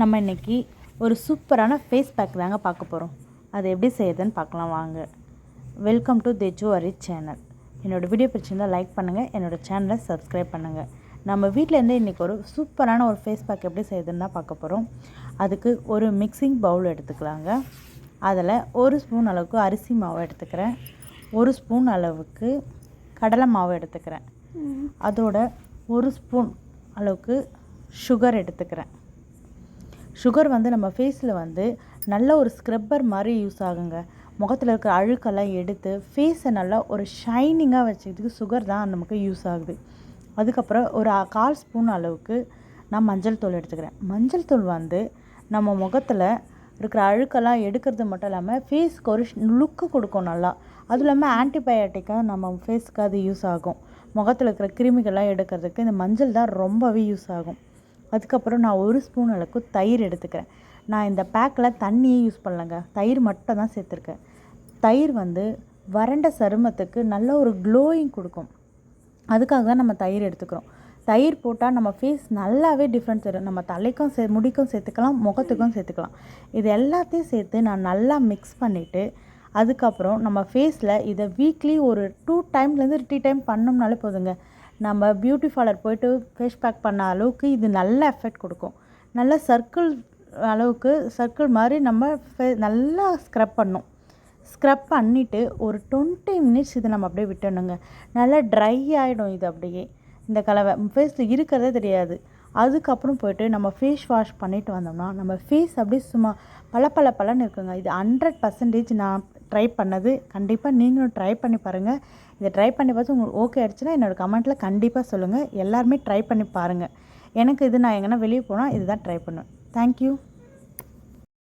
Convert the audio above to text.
நம்ம இன்னைக்கு ஒரு சூப்பரான ஃபேஸ் பேக் தாங்க பார்க்க போகிறோம் அது எப்படி செய்யுதுன்னு பார்க்கலாம் வாங்க. Welcome to Teju Ari channel என்னோடய வீடியோ பிடிச்சிருந்தால் லைக் பண்ணுங்கள் என்னோடய சேனலை சப்ஸ்கிரைப் பண்ணுங்கள் நம்ம வீட்டிலேருந்து இன்றைக்கி ஒரு சூப்பரான ஒரு ஃபேஸ் பேக் எப்படி செய்யுதுன்னு தான் பார்க்க போகிறோம் அதுக்கு ஒரு மிக்சிங் பவுல் எடுத்துக்கலாங்க. அதில் ஒரு ஸ்பூன் அளவுக்கு அரிசி மாவு எடுத்துக்கிறேன். ஒரு ஸ்பூன் அளவுக்கு கடலை மாவு எடுத்துக்கிறேன். அதோட ஒரு ஸ்பூன் அளவுக்கு சுகர் எடுத்துக்கிறேன். சுகர் வந்து நம்ம ஃபேஸில் வந்து நல்ல ஒரு ஸ்க்ரப்பர் மாதிரி யூஸ் ஆகுங்க. முகத்தில் இருக்கிற அழுக்கெல்லாம் எடுத்து ஃபேஸை நல்லா ஒரு ஷைனிங்காக வச்சுக்கிறதுக்கு சுகர் தான் நமக்கு யூஸ் ஆகுது. அதுக்கப்புறம் ஒரு கால் ஸ்பூன் அளவுக்கு நான் மஞ்சள் தூள் எடுத்துக்கிறேன். மஞ்சள் தூள் வந்து நம்ம முகத்தில் இருக்கிற அழுக்கெல்லாம் எடுக்கிறது மட்டும் இல்லாமல் ஃபேஸ்க்கு ஒரு லுக்கு கொடுக்கும் நல்லா. அதுவும் இல்லாமல் ஆன்டிபயோட்டிக்காக நம்ம ஃபேஸ்க்கு அது யூஸ் ஆகும். முகத்தில் இருக்கிற கிருமிகள்லாம் எடுக்கிறதுக்கு இந்த மஞ்சள் தான் ரொம்பவே யூஸ் ஆகும். அதுக்கப்புறம் நான் ஒரு ஸ்பூன் அளவுக்கு தயிர் எடுத்துக்கிறேன். நான் இந்த பேக்கில் தண்ணியே யூஸ் பண்ணலங்க. தயிர் மட்டும் தான் சேர்த்துருக்கேன். தயிர் வந்து வறண்ட சருமத்துக்கு நல்ல ஒரு க்ளோயிங் கொடுக்கும். அதுக்காக தான் நம்ம தயிர் எடுத்துக்கிறோம். தயிர் போட்டால் நம்ம ஃபேஸ் நல்லாவே டிஃப்ரென்ஸ் வரும் நம்ம தலைக்கும் சே முடிக்கும் சேர்த்துக்கலாம் முகத்துக்கும் சேர்த்துக்கலாம். இது எல்லாத்தையும் சேர்த்து நான் நல்லா மிக்ஸ் பண்ணிவிட்டு அதுக்கப்புறம் நம்ம ஃபேஸில் இதை வீக்லி ஒரு டூ டைம்லேருந்து த்ரீ டைம் பண்ணோம்னாலே போதுங்க. நம்ம பியூட்டி பார்லர் போயிட்டு ஃபேஸ் பேக் பண்ண அளவுக்கு இது நல்ல எஃபெக்ட் கொடுக்கும். நல்ல சர்க்கிள் அளவுக்கு சர்க்கிள் மாதிரி நம்ம ஃபே நல்லா ஸ்க்ரப் பண்ணும். ஸ்க்ரப் பண்ணிவிட்டு ஒரு டுவெண்ட்டி மினிட்ஸ் இதை நம்ம அப்படியே விட்டணுங்க நல்லா ட்ரை ஆகிடும் இது அப்படியே. இந்த கலவை. ஃபேஸில் இருக்கிறதே தெரியாது. அதுக்கப்புறம் போயிட்டு நம்ம ஃபேஸ் வாஷ் பண்ணிட்டு வந்தோம்னா நம்ம ஃபேஸ் அப்படியே சும்மா பல பல பலன்னு இருக்குங்க. இது ஹண்ட்ரட் பர்சன்டேஜ் நான் ட்ரை பண்ணது. கண்டிப்பாக நீங்களும் ட்ரை பண்ணி பாருங்கள் இதை ட்ரை பண்ணி பார்த்து உங்களுக்கு ஓகே ஆயிடுச்சுன்னா என்னோடய கமெண்ட்டில் கண்டிப்பாக சொல்லுங்கள் எல்லாருமே ட்ரை பண்ணி பாருங்கள் எனக்கு இது நான் எங்கன்னா வெளியே போனால் இதுதான் ட்ரை பண்ணுவேன். தேங்க்யூ